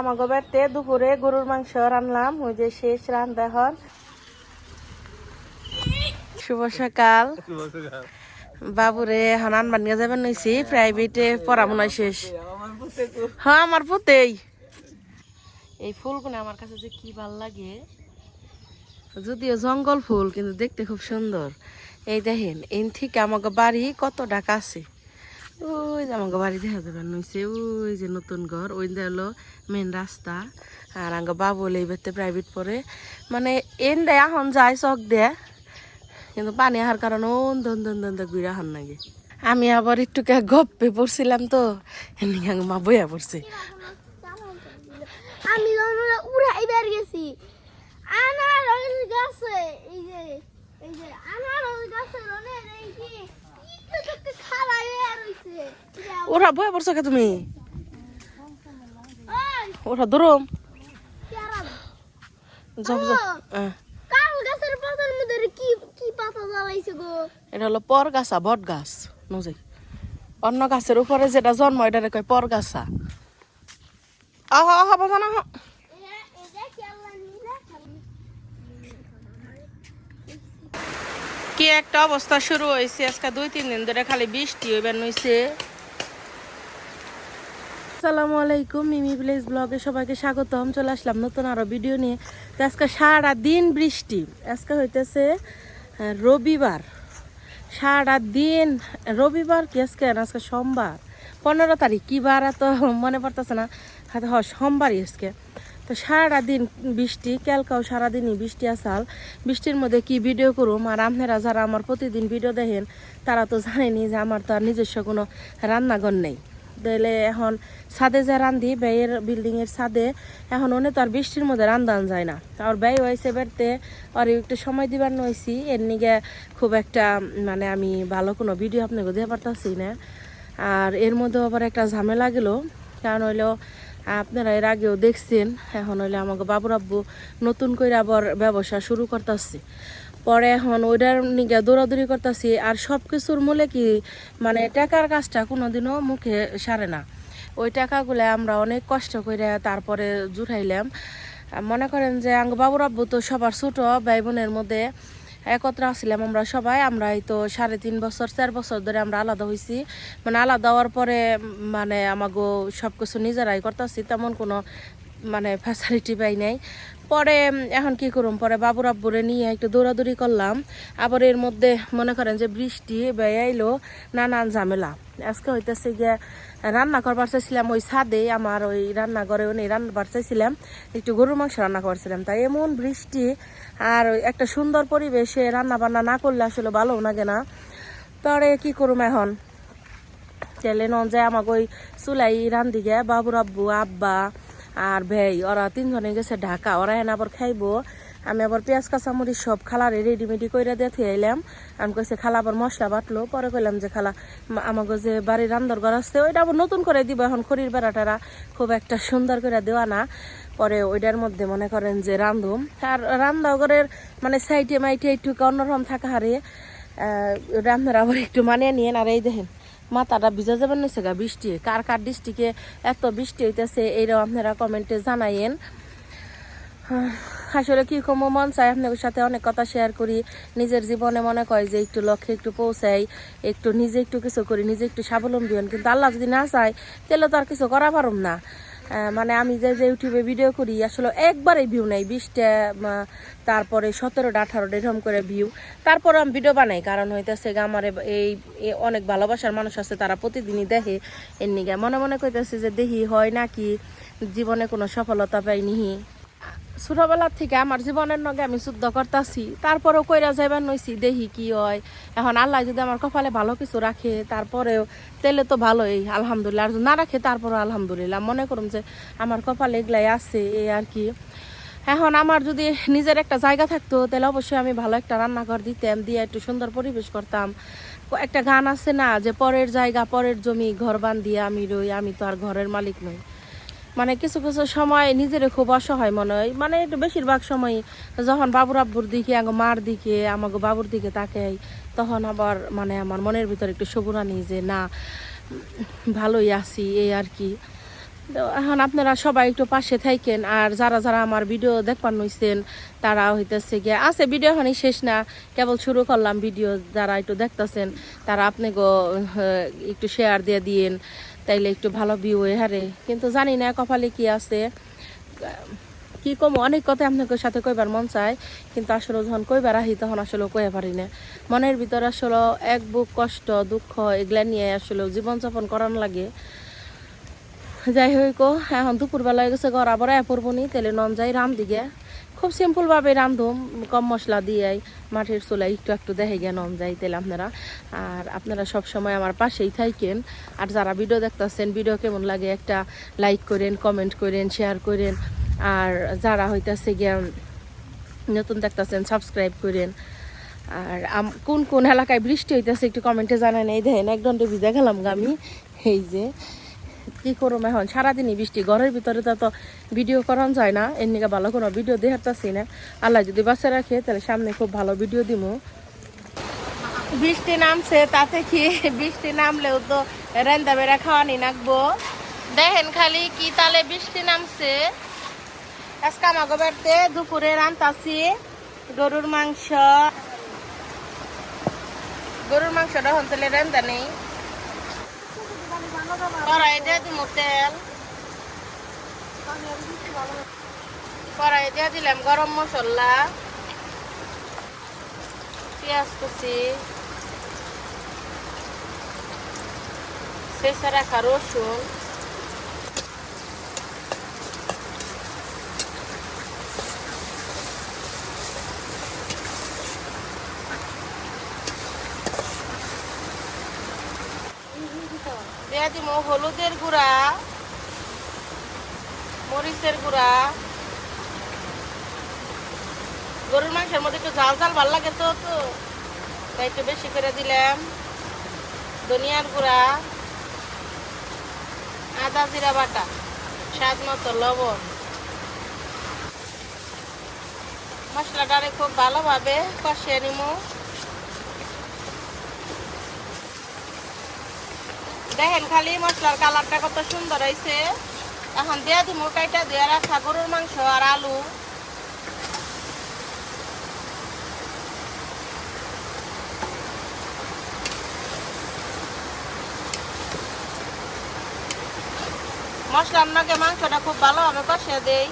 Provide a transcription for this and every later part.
আমাকে বাড়িতে দুপুরে গরুর মাংস রান্নাম ওই যে শেষ রান্না হন শুভ সকাল। বাবুরে হানান বানিয়ে যাবেন নইছি প্রাইভেটে পড়া পড়াশোনা শেষ। হ্যাঁ আমার পুতেই। এই ফুলগুলো আমার কাছে যে কি ভালো লাগে। যদিও জঙ্গল ফুল কিন্তু দেখতে খুব সুন্দর। এই দেখেন এই থেকে আমাকে বাড়ি কত ডাকা আছে? ওই যে আমাকে বাড়ি দেখা যাবেন নইছে, ওই যে নতুন ঘর, ওই হলো মেন রাস্তা। আর আঙ্গ বাবু এইবারতে প্রাইভেট পড়ে। মানে এন দেয়, এখন যায় চক দেয়। কিন্তু পানি আহার কারণে ওন দন দন দন ঘুরে আহার নাগে। আমি আবার একটু কে গপ্পে পড়ছিলাম তো এমনি আঙ্গ মা বইয়া পড়ছে। আমি উড়াইবার গেছি আনারস গাছে এই যে এই যে আনারস গাছে রনে এই কি একটু একটু খাড়া হয়ে রইছে ওরা বইয়া পড়ছো কে তুমি? ওরা দরম। যাও যাও। এটা হলো পর গাছা বট গাছ। নজাই অন্য গাছের উপরে যেটা জন্ম এটারে কয় পর গাছা। আহ আহ বাবা না কি একটা অবস্থা শুরু হয়েছে আজকে দুই তিন দিন ধরে খালি বৃষ্টি হইবার নইছে। আসসালামু আলাইকুম, মিমি ভিলেজ ব্লগে সবাইকে স্বাগতম। চলে আসলাম নতুন আরও ভিডিও নিয়ে। তো আজকে সারা দিন বৃষ্টি। আজকে হইতেছে রবিবার। সারা দিন রবিবার কি আজকে? আজকে সোমবার। পনেরো তারিখ, কি বার তো মনে পড়তেছে না। হয়তো হ, সোমবারই আজকে। তো সারা দিন বৃষ্টি ক্যালকাও সারাদিনই বৃষ্টি আসাল। বৃষ্টির মধ্যে কি ভিডিও করুম? আর আপনারা যারা আমার প্রতিদিন ভিডিও দেখেন, তারা তো জানেনি যে আমার তো আর নিজস্ব কোনো রান্নাঘর নেই। তাহলে এখন ছাদে যে রান্ধি ব্যয়ের বিল্ডিংয়ের ছাদে, এখন অনে তো আর বৃষ্টির মধ্যে রান্ধান যায় না। আর ব্যয় হয়েছে বেড়তে আর একটু সময় দিবার নইছি, এর নিগে খুব একটা মানে আমি ভালো কোনো ভিডিও আপনাকে দিতে পারতাছি না। আর এর মধ্যে আবার একটা ঝামেলা গেল, কারণ হইল, আপনারা এর আগেও দেখছেন, এখন হইলে আমাকে বাবুর আব্বু নতুন করে আবার ব্যবসা শুরু করতেছে। পরে এখন ওইটার নিগে দৌড়াদৌড়ি করতেছি, আর সব কিছুর মূলে কি মানে টাকার কাজটা কোনোদিনও মুখে সারে না। ওই টাকাগুলো আমরা অনেক কষ্ট করে তারপরে জুটাইলাম মনে করেন যে আঙ্গ বাবুর আব্বু তো সবার ছোট ভাই বোনের মধ্যে একত্র আসছিলাম আমরা সবাই। আমরা এই তো সাড়ে তিন বছর, চার বছর ধরে আমরা আলাদা হয়েছি মানে আলাদা হওয়ার পরে মানে আমাগো সব কিছু নিজেরাই করতেছি, তেমন কোনো মানে ফ্যাসিলিটি পাই নাই। পরে এখন কি করুম? পরে বাবুর আব্বুরে নিয়ে একটু দৌড়াদৌড়ি করলাম। আবার এর মধ্যে মনে করেন যে বৃষ্টি বেয়াইলো নানান ঝামেলা। আজকে হইতেছে গিয়ে রান্না করবার চাইছিলাম ওই ছাদে, আমার ওই রান্নাঘরে উনি রান্নাবার চাইছিলাম। একটু গরুর মাংস রান্না করছিলাম তাই এমন বৃষ্টি আর একটা সুন্দর পরিবেশে রান্না বান্না না করলে আসলে ভালো লাগে না। পরে কি করুম এখন? তেলে নন যায় আমাকে ওই চুলাই রান্ধি গে বাবুর আব্বু, আব্বা আর ভাই, ওরা তিনজনে গেছে ঢাকা। ওরা এনে আবার খাইবো। আমি আবার পেঁয়াজ, কাঁচামরিচ সব খালারে রেডিমেডি করে দিয়ে থুয়ে এলাম আমি কইছে, খালা আবার মশলা বাটলো। পরে কইলাম যে, খালা আমাকে যে বাড়ির রান্নার ঘর আছে, ওইটা আবার নতুন করে দিব। এখন খড়ির বেড়াটারা খুব একটা সুন্দর করে দেওয়া না। পরে ওইটার মধ্যে মনে করেন যে রান্ধুম আর রান্না ঘরের মানে সাইটে মাইটে একটু অন্যরকম থাকা হারে। রান্নার আবার একটু মানিয়ে নিয়েন। আর এই দেখেন মাথাটা ভিজা যাবেন না গা বৃষ্টি। কার কার ডিস্ট্রিকে এত বৃষ্টি হইতেছে এইরকম আপনারা কমেন্টে জানাইয়েন। আসলে কি কম মন চাই আপনাদের সাথে অনেক কথা শেয়ার করি। নিজের জীবনে মনে করে যে একটু লক্ষ্যে একটু পৌঁছাই, একটু নিজে একটু কিছু করি, নিজে একটু স্বাবলম্বী হন। কিন্তু আল্লাহ যদি না চায়, তাহলে তো আর কিছু করা পারুম না। মানে আমি যে যে ইউটিউবে ভিডিও করি, আসলে একবারে ভিউ নেই। বিশটা তারপরে সতেরোটা, আঠারোটা এরকম করে ভিউ তারপরে আমি ভিডিও বানাই, কারণ হইতেছে গা, আমার এই অনেক ভালোবাসার মানুষ আছে, তারা প্রতিদিনই দেখে। এর নিগে মনে মনে কইতেছে যে দেখি হয় নাকি, জীবনে কোনো সফলতা পাইনিহি। ছোটবেলার থেকে আমার জীবনের নগে আমি যুদ্ধ করতেছি, তারপরেও কইরা যাইবার নইছি দেখি কি হয়? এখন আল্লাহ যদি আমার কপালে ভালো কিছু রাখে, তারপরেও তেলে তো ভালোই, আলহামদুলিল্লাহ। আর না রাখে তারপরে আলহামদুলিল্লাহ। মনে করুম যে আমার কপালে এগুলাই আছে, এই আর কি। এখন আমার যদি নিজের একটা জায়গা থাকতো তাহলে অবশ্যই আমি ভালো একটা রান্নাঘর দিতাম, দিয়ে একটু সুন্দর পরিবেশ করতাম। একটা গান আছে না, যে পরের জায়গা, পরের জমি, ঘর বান্ধিয়ে আমি রই, আমি তো আর ঘরের মালিক নই। মানে কিছু কিছু সময় নিজের খুব অসহায় মনে হয়। মানে একটু বেশিরভাগ সময় যখন বাবুর আব্বুর দিকে, আমার মার দিকে আমাকে বাবুর দিকে তাকাই, তখন আবার মানে আমার মনের ভিতরে একটু সবুরানি যে, না, ভালোই আছি, এই আর কি। এখন আপনারা সবাই একটু পাশে থাকেন, আর যারা যারা আমার ভিডিও দেখবার নইছেন, তারা হইতেছে গিয়ে আছে ভিডিও এখনই শেষ না, কেবল শুরু করলাম ভিডিও যারা একটু দেখতেছেন, তারা আপনি গো একটু শেয়ার দিয়ে দিন তাইলে একটু ভালো ভিউ হারে কিন্তু জানি না কপালে কি আছে। কি কম, অনেক কথা আপনাদের সাথে কইবার মন চায়, কিন্তু আসলে যখন কইবার আহি তখন আসলে কয়ে পারি না। মনের ভিতরে আসলে এক বুক কষ্ট, দুঃখ, এগুলা নিয়ে আসলে জীবনযাপন করান লাগে। যাই হোক এখন দুপুরবেলা হয়ে গেছে, ঘর আবার পড়ব তেলে নন যাই রাম দিকে খুব সিম্পলভাবে রান্ধুম, কম মশলা দিয়ে মাঠের চুলাই একটু একটু দেখে গিয়ে নন যাই তেলে আপনারা। আর আপনারা সব সময় আমার পাশেই থাকেন আর যারা ভিডিও দেখতেছেন ভিডিও কেমন লাগে একটা লাইক করেন কমেন্ট করেন শেয়ার করেন। আর যারা হইতাছে গিয়া নতুন দেখতেছেন সাবস্ক্রাইব করেন। আর কোন কোন এলাকায় বৃষ্টি হইতেছে একটু কমেন্টে জানান। এই দেখেন, এক দণ্ডে ভিজে গেলাম আমি। এই যে কি করব এখন? সারাদিনই বৃষ্টি। ঘরের ভিতরে তো তো ভিডিও করান যায় না। এর নিকে ভালো কোনো ভিডিও দেখাতেছি না। আল্লাহ যদি বাসে রাখে তাহলে সামনে খুব ভালো ভিডিও দিব বৃষ্টি নামছে তাতে কি বৃষ্টি নামলেও তো রেন্দা বেড়া খাওয়ানি নাকবো। দেখেন খালি কি তালে বৃষ্টি নামছে। আজকে আমাকে বাড়িতে দুপুরে রান্তাছি গরুর মাংস। গরুর মাংসটা হন তাহলে রেন্দা নেই। কড়াই দিয়ে দিব তেল। কড়াই দিয়ে দিলাম গরম মশলা পেঁয়াজ কুচি শেষে রাখা রসুন। দিয়ে হলুদের গুঁড়া, মরিচের গুঁড়া। গরুর মাংসের মধ্যে একটু ঝাল ঝাল ভালো লাগে তো তো। তাই একটু বেশি করে দিলাম। ধনিয়ার গুঁড়া, আদা জিরা বাটা, স্বাদ মতো লবণ। মশলাটারে খুব ভালোভাবে কষিয়ে নিমু। দেখেন খালি মশলার কালারটা কত সুন্দর হয়েছে এখন দিয়ে দিব কাইটা দিয়ে রাখা গরুর মাংস আর আলু। মশলার নাকে মাংসটা খুব ভালোভাবে কষে দেই।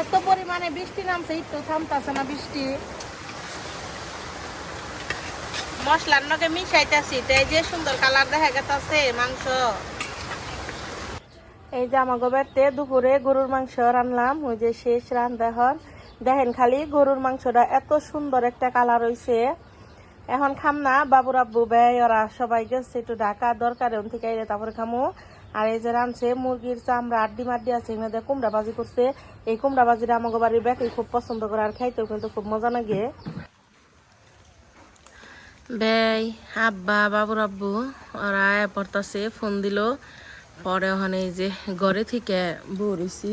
এত পরিমাণে বৃষ্টি নামছে, একটু থামতাছে না বৃষ্টি। মশলার মিশাইতেছি তাই যে সুন্দর কালার দেখা গেছে মাংস। এই যে আমার গোবেরতে দুপুরে গরুর মাংস রান্নাম ওই যে শেষ রান্না এখন। দেখেন খালি গরুর মাংসটা এত সুন্দর একটা কালার হইছে। এখন খাম না, বাবুর আব্বু ব্যয় ওরা সবাই গেছে একটু ঢাকা, দরকার ওন থেকে আইলে তারপরে খামো। আর এই যে রানছে মুরগির চামড়া, আড্ডি মাড্ডি আছে এখানে কুমড়া বাজি করছে। এই কুমড়া বাজিটা আমাকে বাড়ির ব্যাকে খুব পছন্দ করে আর খাইতেও কিন্তু খুব মজা লাগে। বেই, আব্বা, বাবুর আব্বু, ওরা পড়তাছে ফোন দিল। পরে ওখানে যে ঘরে থেকে বউ রইছি